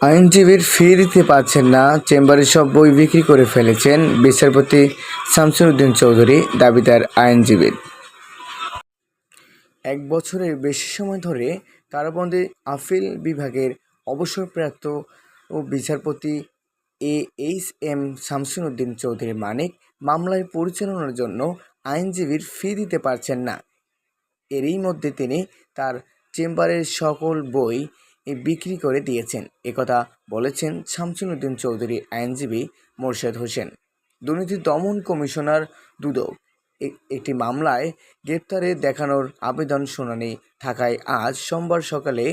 আইনজীবীর ফি দিতে পারছেন না, চেম্বারে সব বই বিক্রি করে ফেলেছেন বিচারপতি শামসুদ্দিন চৌধুরী, দাবিদার আইনজীবীর। এক বছরের বেশি সময় ধরে কারাবন্দী আপিল বিভাগের অবসরপ্রাপ্ত ও বিচারপতি A H M Shamsuddin Chowdhury Manik মামলায় পরিচালনার জন্য আইনজীবীর ফি দিতে পারছেন না। এরই মধ্যে তিনি তার চেম্বারের সকল বই বিক্রি করে দিয়েছেন। একথা বলেছেন শামসুদ্দিন চৌধুরী আইনজীবী মোর্শেদ হোসেন। দুর্নীতি দমন কমিশনার দুদক। একটি মামলায় গ্রেপ্তারে দেখানোর আবেদন শুনানি থাকায় আজ সোমবার সকালে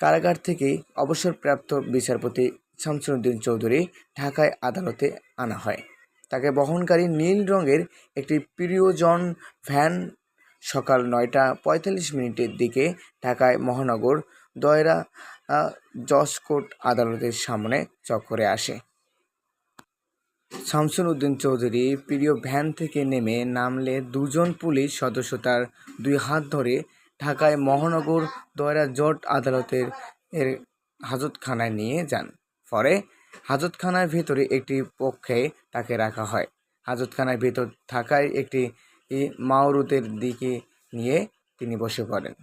কারাগার থেকে অবসরপ্রাপ্ত বিচারপতি শামসুদ্দিন চৌধুরী ঢাকায় আদালতে আনা হয়। তাকে বহনকারী নীল রঙের একটি প্রিয়জন ভ্যান সকাল নয়টা পঁয়তাল্লিশ মিনিটের দিকে ঢাকায় মহানগর দয়রা আহ, জজ কোর্ট আদালতের সামনে চক্করে আসে। শামসুল উদ্দিন চৌধুরী প্রিয় ভ্যান থেকে নেমে নামলে দুজন পুলিশ সদস্য তার দুই হাত ধরে ঢাকায় মহানগর দয়রা জট আদালতের এর হাজতখানায় নিয়ে যান। পরে হাজতখানার ভেতরে একটি পক্ষে তাকে রাখা হয়। হাজতখানার ভেতর থাকায় একটি মাওরুতের দিকে নিয়ে তিনি বসে পড়েন।